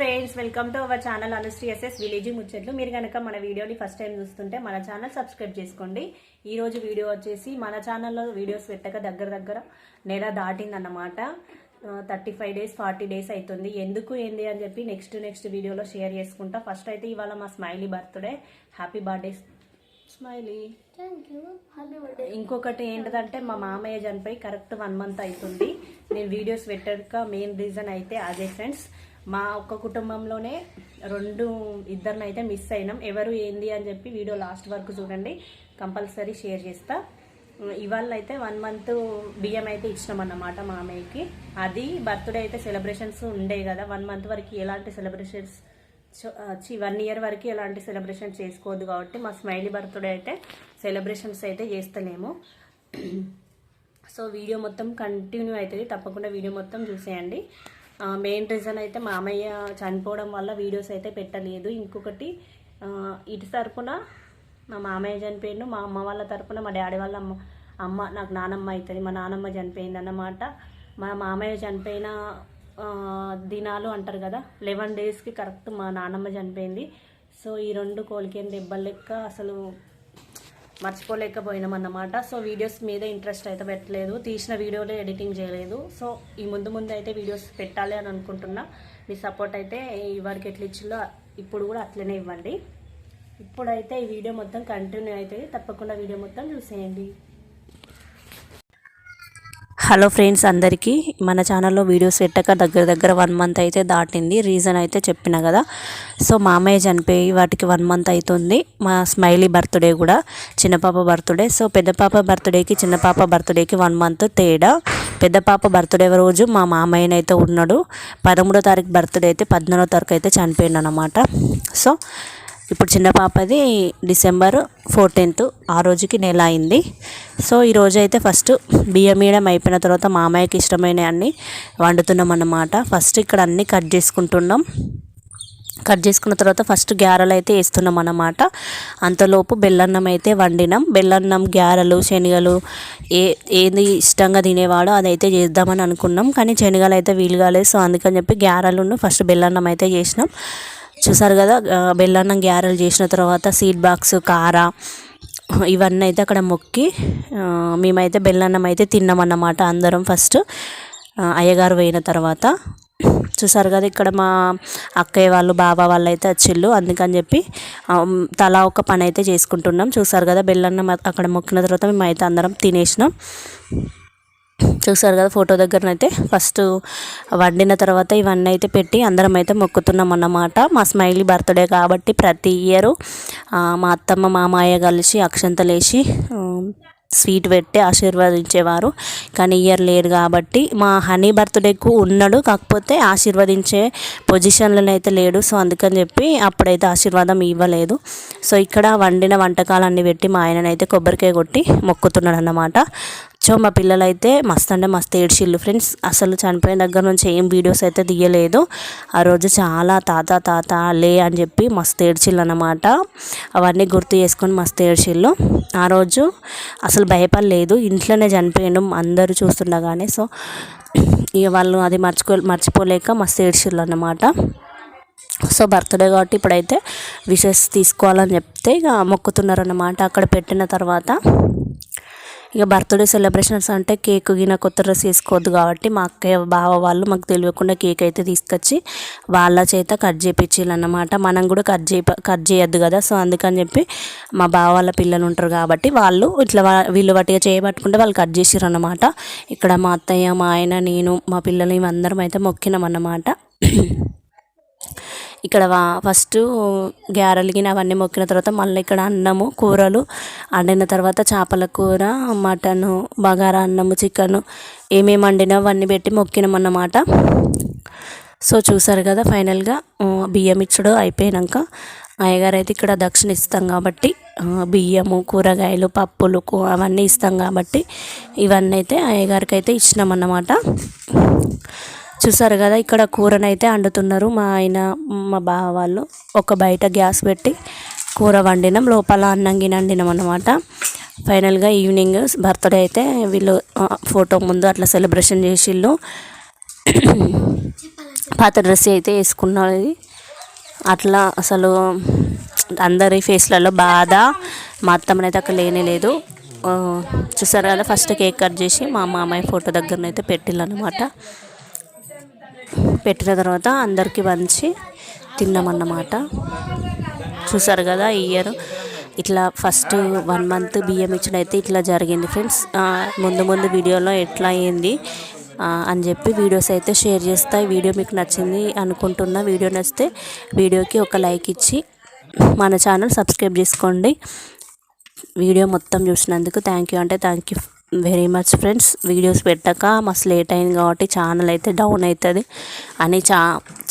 Friends welcome to our channel Anusri SS village ముచ్చట్లు. మీరు కనుక మన వీడియోని ఫస్ట్ టైం చూస్తుంటే మన ఛానల్ సబ్స్క్రైబ్ చేసుకోండి. ఈ రోజు వీడియో వచ్చేసి మన ఛానల్లో వీడియోస్ పెట్టక దగ్గర దగ్గర నెల దాటిందన్నమాట. Thirty five days forty days అవుతుంది ఎందుకు ఏంది అని చెప్పి నెక్స్ట్ నెక్స్ట్ వీడియోలో షేర్ చేసుకుంటా. ఫస్ట్ అయితే ఇవాళ మా smiley birthday. Happy birthday smiley. ఇంకొకటి ఏంటిదంటే మా మామయ్య చనిపోయి కరెక్ట్ వన్ మంత్ అవుతుంది నేను వీడియోస్ పెట్టక మెయిన్ రీజన్ అయితే అదే ఫ్రెండ్స్. మా ఒక్క కుటుంబంలోనే రెండు ఇద్దరినైతే అయితే మిస్ అయినాం. ఎవరు ఏంది అని చెప్పి వీడియో లాస్ట్ వరకు చూడండి. కంపల్సరీ షేర్ చేస్తా. ఇవాళ అయితే వన్ మంత్ బియ్యం అయితే ఇచ్చినాం అన్నమాట మామయ్యకి అది బర్త్డే అయితే సెలబ్రేషన్స్ ఉండే కదా. వన్ మంత్ వరకు ఎలాంటి సెలబ్రేషన్స్ వచ్చి వన్ ఇయర్ వరకు ఎలాంటి సెలబ్రేషన్ చేసుకోవద్దు కాబట్టి మా స్మైలీ బర్త్డే అయితే సెలబ్రేషన్స్ అయితే చేస్తలేము. సో వీడియో మొత్తం కంటిన్యూ అవుతుంది తప్పకుండా వీడియో మొత్తం చూసేయండి. మెయిన్ రీజన్ అయితే మామయ్య చనిపోవడం వల్ల వీడియోస్ అయితే పెట్టలేదు. ఇంకొకటి ఇటు తరపున మా మామయ్య చనిపోయిండు. మా అమ్మ వాళ్ళ తరపున మా డాడీ వాళ్ళ అమ్మ అమ్మ నాకు నానమ్మ అవుతుంది మా నానమ్మ చనిపోయింది అన్నమాట. మా మామయ్య చనిపోయిన దినాలు అంటారు కదా లెవెన్ డేస్కి కరెక్ట్ మా నానమ్మ చనిపోయింది. సో ఈ రెండు కోలికేని దెబ్బలు లెక్క అసలు మర్చిపోలేకపోయినాం అన్నమాట సో వీడియోస్ మీద ఇంట్రెస్ట్ అయితే పెట్టలేదు. తీసిన వీడియోలో ఎడిటింగ్ చేయలేదు. సో ఈ ముందు ముందు అయితే వీడియోస్ పెట్టాలి అని అనుకుంటున్నా. మీ సపోర్ట్ అయితే ఇవరికి ఎట్లా ఇచ్చిలో ఇప్పుడు కూడా అట్లనే ఇవ్వండి. ఇప్పుడైతే ఈ వీడియో మొత్తం కంటిన్యూ అవుతుంది తప్పకుండా వీడియో మొత్తం చూసేయండి. హలో ఫ్రెండ్స్ అందరికీ. మన ఛానల్లో వీడియోస్ పెట్టక దగ్గర దగ్గర వన్ మంత్ అయితే దాటింది. రీజన్ అయితే చెప్పిన కదా. సో మామయ్య చనిపోయి వాటికి వన్ మంత్ అవుతుంది మా స్మైలీ బర్త్డే కూడా. చిన్న పాప బర్త్డే. సో పెద్ద పాప బర్త్డేకి చిన్న పాప బర్త్డేకి వన్ మంత్ తేడా. పెద్ద పాప బర్త్డే రోజు మా మామయ్యనైతే ఉన్నాడు. పదమూడో తారీఖు బర్త్డే అయితే పద్నాలుగో తారీఖు అయితే చనిపోయిండు అనమాట సో ఇప్పుడు చిన్న పాపది డిసెంబర్ ఫోర్టీన్త్ ఆ రోజుకి నెల అయింది. సో ఈరోజు అయితే ఫస్ట్ బియ్యం మీయడం అయిపోయిన తర్వాత మామయ్యకి ఇష్టమైన అన్నీ వండుతున్నాం అన్నమాట ఫస్ట్ ఇక్కడ అన్నీ కట్ చేసుకుంటున్నాం. కట్ చేసుకున్న తర్వాత ఫస్ట్ గ్యారెలు అయితే వేస్తున్నాం అన్నమాట అంతలోపు బెల్లన్నం అయితే వండినాం. బెల్లన్నం గ్యారెలు శనగలు ఏ ఏది ఇష్టంగా తినేవాడో అదైతే చేద్దామని అనుకున్నాం. కానీ శనగలు అయితే వీలు కాలేదు సో అందుకని చెప్పి గ్యారెలను ఫస్ట్ బెల్లన్నం అయితే చేసినాం. చూసారు కదా బెల్లన్నం గ్యారెలు చేసిన తర్వాత సీడ్ బాక్స్ కార ఇవన్నీ అయితే అక్కడ మొక్కి మేమైతే బెల్లన్నం అయితే తిన్నామన్నమాట అందరం ఫస్ట్. అయ్యగారు పోయిన తర్వాత. చూసారు కదా ఇక్కడ మా అక్కయ్య వాళ్ళు బాబా వాళ్ళు అయితే వచ్చిళ్ళు. అందుకని చెప్పి తలా ఒక పని అయితే చేసుకుంటున్నాం. చూసారు కదా బెల్లన్నం అక్కడ మొక్కిన తర్వాత మేము అయితే అందరం తినేసినాం. చూసారు కదా ఫోటో దగ్గరనైతే. ఫస్ట్ వండిన తర్వాత ఇవన్నీ అయితే పెట్టి అందరం అయితే మొక్కుతున్నాం అన్నమాట. మా స్మైలీ బర్త్డే కాబట్టి ప్రతి ఇయర్ మా అత్తమ్మ మామయ్య కలిసి అక్షంతలేసి స్వీట్ పెట్టి ఆశీర్వదించేవారు. కానీ ఇయర్ లేరు కాబట్టి మా హనీ బర్త్డేకు ఉన్నాడు కాకపోతే ఆశీర్వదించే పొజిషన్లో అయితే లేడు. సో అందుకని చెప్పి అప్పుడైతే ఆశీర్వాదం ఇవ్వలేదు. సో ఇక్కడ వండిన వంటకాలన్నీ పెట్టి మా ఆయననైతే కొబ్బరికాయ కొట్టి మొక్కుతున్నాడు అన్నమాట సో మా పిల్లలైతే మస్తు అంటే మస్తు ఏడ్చిళ్ళు ఫ్రెండ్స్. అసలు చనిపోయిన దగ్గర నుంచి ఏం వీడియోస్ అయితే తీయలేదు. ఆ రోజు చాలా తాత తాత లే అని చెప్పి మస్తు ఏడ్చిళ్ళు అనమాట అవన్నీ గుర్తు చేసుకొని మస్తు ఏడ్చిళ్ళు. ఆ రోజు అసలు భయపడలేదు. ఇంట్లోనే చనిపోయాడు అందరూ చూస్తుండగానే. సో ఇక వాళ్ళు అది మర్చిపో మర్చిపోలేక మస్తు ఏడ్చిళ్ళు అనమాట సో బర్త్డే కాబట్టి ఇప్పుడైతే విషెస్ తీసుకోవాలని చెప్తే ఇక మొక్కుతున్నారన్నమాట. అక్కడ పెట్టిన తర్వాత ఇక బర్త్డే సెలబ్రేషన్స్ అంటే కేక్ గిన కొత్త డ్రెస్ వేసుకోవద్దు కాబట్టి మా అక్కయ్య బావ వాళ్ళు మాకు తెలియకుండా కేక్ అయితే తీసుకొచ్చి వాళ్ళ చేత కట్ చేయించారు అన్నమాట. మనం కూడా కట్ చేయ కట్ చేయొద్దు కదా. సో అందుకని చెప్పి మా బావ వాళ్ళ పిల్లలు ఉంటారు కాబట్టి వాళ్ళు ఇట్లా వీళ్ళు వాటిగా చేయబట్టుకుంటే వాళ్ళు కట్ చేసిర్రు అన్నమాట. ఇక్కడ మా అత్తయ్య మా ఆయన నేను మా పిల్లలు మేమందరం అయితే మొక్కినాం అన్నమాట. ఇక్కడ వా- ఫస్ట్ గ్యారెలు అవన్నీ మొక్కిన తర్వాత మళ్ళీ ఇక్కడ అన్నము కూరలు వండిన తర్వాత చేపల కూర మటను బగారా అన్నము చికెను ఏమేమి వండినా అవన్నీ పెట్టి మొక్కినామన్నమాట. సో చూసారు కదా ఫైనల్గా బియ్యం ఇచ్చడం అయిపోయినాక అయ్యగారు అయితే ఇక్కడ దక్షిణ ఇస్తాం కాబట్టి బియ్యము కూరగాయలు పప్పులు అవన్నీ ఇస్తాం కాబట్టి ఇవన్నీ అయితే అయ్యగారికి అయితే ఇచ్చినాం అన్నమాట చూసారు కదా ఇక్కడ కూరనైతే వండుతున్నారు మా ఆయన మా బావ వాళ్ళు. ఒక బయట గ్యాస్ పెట్టి కూర వండినాం లోపల అన్నం గినండినాం వండినాం ఫైనల్గా ఈవినింగ్ బర్త్డే అయితే వీళ్ళు ఫోటో ముందు అట్లా సెలబ్రేషన్ చేసిళ్ళు. పాత డ్రెస్ అయితే వేసుకున్నది అట్లా అసలు అందరి ఫేస్లలో బాధ మా అత్తమ్మనైతే అక్కడ లేనే లేదు. చూసారు కదా ఫస్ట్ కేక్ కట్ చేసి మా మామయ్య ఫోటో దగ్గరనైతే పెట్టిల్లనమాట పెట్టిన తర్వాత అందరికీ వంచి తిన్నామన్నమాట. చూసారు కదా ఇయర్ ఇట్లా ఫస్ట్ వన్ మంత్ బియ్యం ఇచ్చిన అయితే ఇట్లా జరిగింది ఫ్రెండ్స్ ముందు ముందు వీడియోలో ఎట్లా అయింది అని చెప్పి వీడియోస్ అయితే షేర్ చేస్తా. వీడియో మీకు నచ్చింది అనుకుంటున్నా వీడియో నచ్చితే వీడియోకి ఒక లైక్ ఇచ్చి మన ఛానల్ సబ్స్క్రైబ్ చేసుకోండి. వీడియో మొత్తం చూసినందుకు థ్యాంక్ యూ అంటే thank you very much friends videos పెట్టక మస్తు లేట్ అయింది కాబట్టి ఛానల్ అయితే డౌన్ అవుతుంది అని చా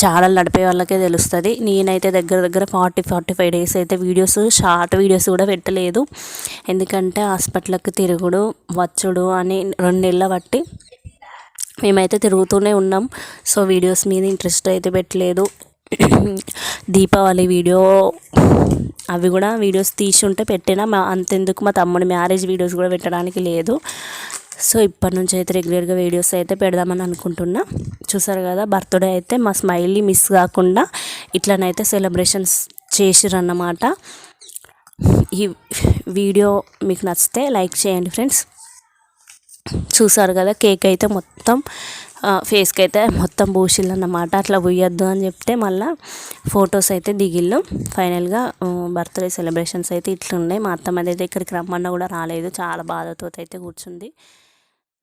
ఛానల్ నడిపే వాళ్ళకే తెలుస్తుంది. నేనైతే దగ్గర దగ్గర ఫార్టీ ఫార్టీ ఫైవ్ డేస్ అయితే వీడియోస్ షార్ట్ వీడియోస్ కూడా పెట్టలేదు. ఎందుకంటే హాస్పిటల్కి తిరుగుడు వచ్చుడు అని రెండు నెలల బట్టి మేమైతే తిరుగుతూనే ఉన్నాం. సో వీడియోస్ మీద ఇంట్రెస్ట్ అయితే పెట్టలేదు. దీపావళి వీడియో అవి కూడా వీడియోస్ తీసి ఉంటే పెట్టినా మా అంతెందుకు మా తమ్ముడి మ్యారేజ్ వీడియోస్ కూడా పెట్టడానికి లేదు. సో ఇప్పటి నుంచి అయితే రెగ్యులర్గా వీడియోస్ అయితే పెడదామని అనుకుంటున్నా. చూసారు కదా బర్త్డే అయితే మా స్మైలీ మిస్ కాకుండా ఇట్లనైతే సెలబ్రేషన్స్ చేసిరన్నమాట. ఈ వీడియో మీకు నచ్చితే లైక్ చేయండి ఫ్రెండ్స్. చూసారు కదా కేక్ అయితే మొత్తం ఫేస్కి అయితే మొత్తం పూసిల్లు అన్నమాట అట్లా పోయొద్దు అని చెప్తే మళ్ళీ ఫొటోస్ అయితే దిగిళ్ళు. ఫైనల్గా బర్త్డే సెలబ్రేషన్స్ అయితే ఇట్లున్నాయి. మా అత్తమ్మ అయితే ఇక్కడికి రమ్మన్నా కూడా రాలేదు. చాలా బాధతో అయితే కూర్చుంది.